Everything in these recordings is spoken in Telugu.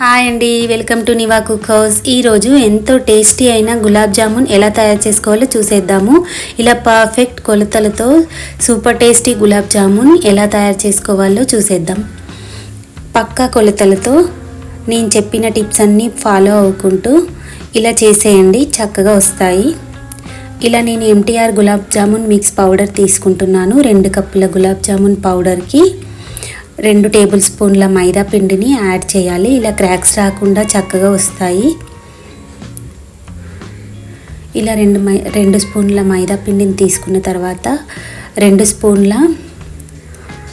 హాయ్ అండి welcome to Niva cook house. ఈరోజు ఎంతో టేస్టీ అయిన గులాబ్ జామున్ ఎలా తయారు చేసుకోవాలో చూసేద్దాము. ఇలా పర్ఫెక్ట్ కొలతలతో సూపర్ టేస్టీ గులాబ్ జామున్ ఎలా తయారు చేసుకోవాలో చూసేద్దాం. పక్కా కొలతలతో నేను చెప్పిన టిప్స్ అన్నీ ఫాలో అవ్వకుంటూ ఇలా చేసేయండి చక్కగా వస్తాయి. ఇలా నేను MTR gulab jamun mix powder తీసుకుంటున్నాను. రెండు కప్పుల గులాబ్ జామున్ పౌడర్కి రెండు టేబుల్ స్పూన్ల మైదా పిండిని యాడ్ చేయాలి. ఇలా క్రాక్స్ రాకుండా చక్కగా వస్తాయి. ఇలా రెండు మై రెండు స్పూన్ల మైదా పిండిని తీసుకున్న తర్వాత రెండు స్పూన్ల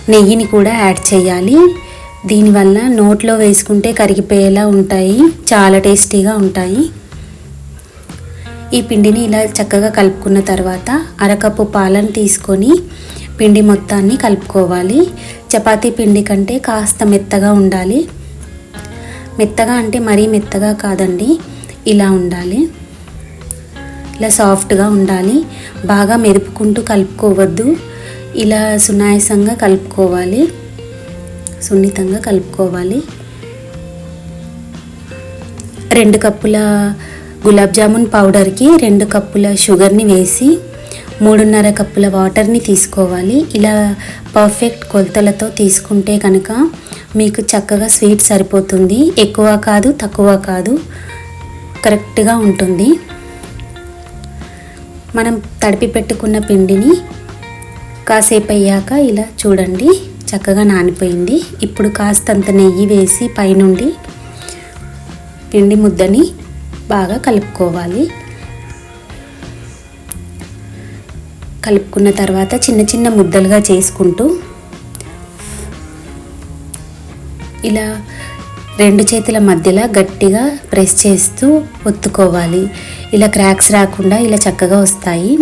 నెయ్యిని కూడా యాడ్ చేయాలి. దీనివల్ల నోట్లో వేసుకుంటే కరిగిపోయేలా ఉంటాయి. చాలా టేస్టీగా ఉంటాయి. ఈ పిండిని ఇలా చక్కగా కలుపుకున్న తర్వాత అరకప్పు పాలను తీసుకొని పిండి మొత్తాన్ని కలుపుకోవాలి. చపాతీ పిండి కంటే కాస్త మెత్తగా ఉండాలి. మెత్తగా అంటే మరీ మెత్తగా కాదండి ఇలా ఉండాలి. ఇలా సాఫ్ట్గా ఉండాలి. బాగా మెరుపుకుంటూ కలుపుకోవద్దు. ఇలా సునాయాసంగా కలుపుకోవాలి. సున్నితంగా కలుపుకోవాలి. రెండు కప్పుల గులాబ్ జామున్ పౌడర్కి రెండు కప్పుల షుగర్ని వేసి మూడున్నర కప్పుల వాటర్ని తీసుకోవాలి. ఇలా పర్ఫెక్ట్ కొలతలతో తీసుకుంటే కనుక మీకు చక్కగా స్వీట్ సరిపోతుంది. ఎక్కువ కాదు తక్కువ కాదు. కరెక్ట్గా ఉంటుంది. మనం తడిపి పెట్టుకున్న పిండిని కాసేపు అయ్యాక ఇలా చూడండి. చక్కగా నానిపోయింది. ఇప్పుడు కాస్తంత నెయ్యి వేసి పైనుండి పిండి ముద్దని బాగా కలుపుకోవాలి. కలుపుకున్న తర్వాత చిన్న చిన్న ముద్దలుగా చేసుకుంటూ ఇలా రెండు చేతుల మధ్యలో గట్టిగా ప్రెస్ చేస్తూ ఒత్తుకోవాలి. ఇలా క్రాక్స్ రాకుండా ఇలా చక్కగా వస్తాయి.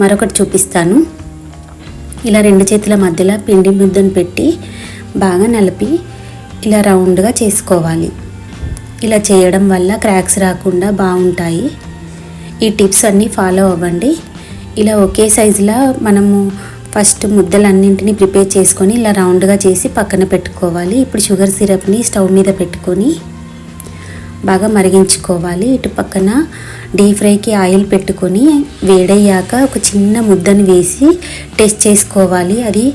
మరొకటి చూపిస్తాను. ఇలా రెండు చేతుల మధ్యలో పిండి ముద్దను పెట్టి బాగా నలిపి ఇలా రౌండ్గా చేసుకోవాలి. ఇలా చేయడం వల్ల క్రాక్స్ రాకుండా బాగుంటాయి. ఈ టిప్స్ అన్నీ ఫాలో అవ్వండి. ఇలా ఒకే సైజులో మనము ఫస్ట్ ముద్దలన్నింటినీ ప్రిపేర్ చేసుకొని ఇలా రౌండ్గా చేసి పక్కన పెట్టుకోవాలి. ఇప్పుడు షుగర్ సిరప్ని స్టవ్ మీద పెట్టుకొని బాగా మరిగించుకోవాలి. ఇటు పక్కన డీప్ ఫ్రైకి ఆయిల్ పెట్టుకొని వేడయ్యాక ఒక చిన్న ముద్దను వేసి టెస్ట్ చేసుకోవాలి. అది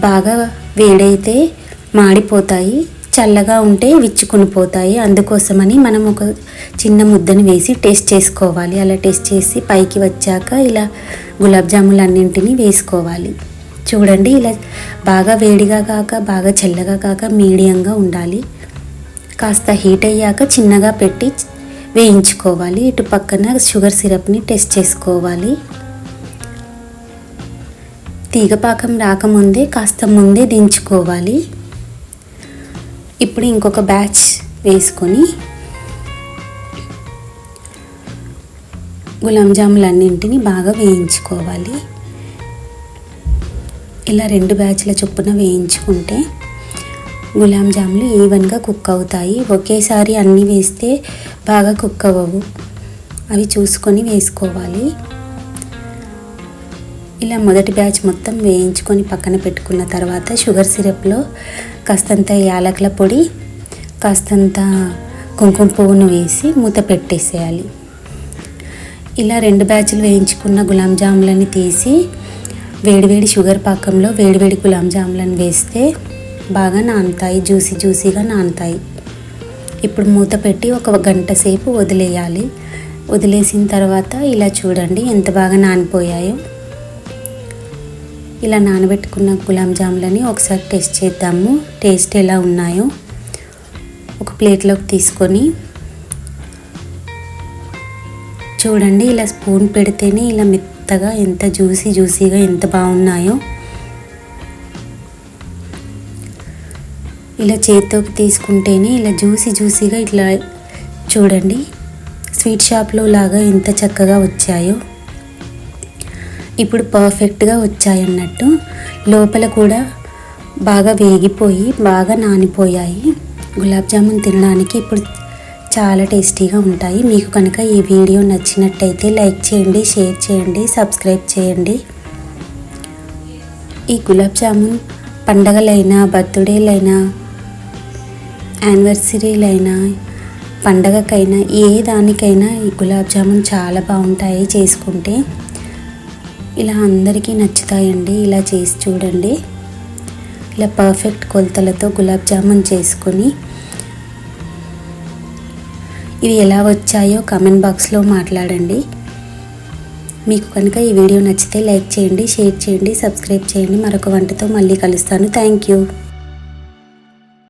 బాగా వేడైతే మాడిపోతాయి. చల్లగా ఉంటే విచ్చుకుని పోతాయి. అందుకోసమని మనం ఒక చిన్న ముద్దను వేసి టేస్ట్ చేసుకోవాలి. అలా టేస్ట్ చేసి పైకి వచ్చాక ఇలా గులాబ్ జాములు అన్నింటినీ వేసుకోవాలి. చూడండి ఇలా బాగా వేడిగా కాక బాగా చల్లగా కాక మీడియంగా ఉండాలి. కాస్త హీట్ అయ్యాక చిన్నగా పెట్టి వేయించుకోవాలి. ఇటు పక్కన షుగర్ సిరప్ని టెస్ట్ చేసుకోవాలి. తీగపాకం రాకముందే కాస్త ముందే దించుకోవాలి. ఇప్పుడు ఇంకొక బ్యాచ్ వేసుకొని గులాబ్ జాములన్నింటినీ బాగా వేయించుకోవాలి. ఇలా రెండు బ్యాచ్ల చొప్పున వేయించుకుంటే గులాబ్ జాములు ఈవెన్గా కుక్ అవుతాయి. ఒకేసారి అన్నీ వేస్తే బాగా కుక్ అవ్వవు. అవి చూసుకొని వేసుకోవాలి. ఇలా మొదటి బ్యాచ్ మొత్తం వేయించుకొని పక్కన పెట్టుకున్న తర్వాత షుగర్ సిరప్లో కాస్తంత యాలకుల పొడి కాస్తంత కుంకుమ పువ్వును వేసి మూత పెట్టేసేయాలి. ఇలా రెండు బ్యాచ్లు వేయించుకున్న గులాబ్ జాములని తీసి వేడివేడి షుగర్ పాకంలో వేడివేడి గులాబ్ జాములను వేస్తే బాగా నానుతాయి జ్యూసీ జ్యూసీగా నానుతాయి. ఇప్పుడు మూత పెట్టి ఒక గంట సేపు వదిలేయాలి. వదిలేసిన తర్వాత ఇలా చూడండి ఎంత బాగా నానిపోయాయో. ఇలా నానబెట్టుకున్న గులాబ్ జాములని ఒకసారి టేస్ట్ చేద్దాము. టేస్ట్ ఎలా ఉన్నాయో ఒక ప్లేట్లోకి తీసుకొని చూడండి ఇలా స్పూన్ పెడితేనే ఇలా మెత్తగా ఎంత జ్యూసీ జ్యూసీగా ఎంత బాగున్నాయో. ఇలా చేతితోకి తీసుకుంటేనే ఇలా జ్యూసీ జ్యూసీగా ఇట్లా చూడండి స్వీట్ షాప్లో లాగా ఎంత చక్కగా వచ్చాయో. ఇప్పుడు పర్ఫెక్ట్గా వచ్చాయన్నట్టు లోపల కూడా బాగా వేగిపోయి బాగా నానిపోయాయి. గులాబ్ జామున్ తినడానికి ఇప్పుడు చాలా టేస్టీగా ఉంటాయి. మీకు కనుక ఈ వీడియో నచ్చినట్టయితే లైక్ చేయండి షేర్ చేయండి సబ్స్క్రైబ్ చేయండి. ఈ గులాబ్ జామున్ పండగలైనా బర్త్డేలైనా యానివర్సరీలైనా పండగకైనా ఏ దానికైనా ఈ గులాబ్ జామున్ చాలా బాగుంటాయి చేసుకుంటే. ఇలా అందరికీ నచ్చుతాయండి. ఇలా చేసి చూడండి. ఇలా పర్ఫెక్ట్ కొలతలతో గులాబ్ జామున్ చేసుకొని ఇవి ఎలా వచ్చాయో కామెంట్ బాక్స్లో మాట్లాడండి. మీకు కనుక ఈ వీడియో నచ్చితే లైక్ చేయండి షేర్ చేయండి సబ్స్క్రైబ్ చేయండి. మరొక వంటతో మళ్ళీ కలుస్తాను. Thank you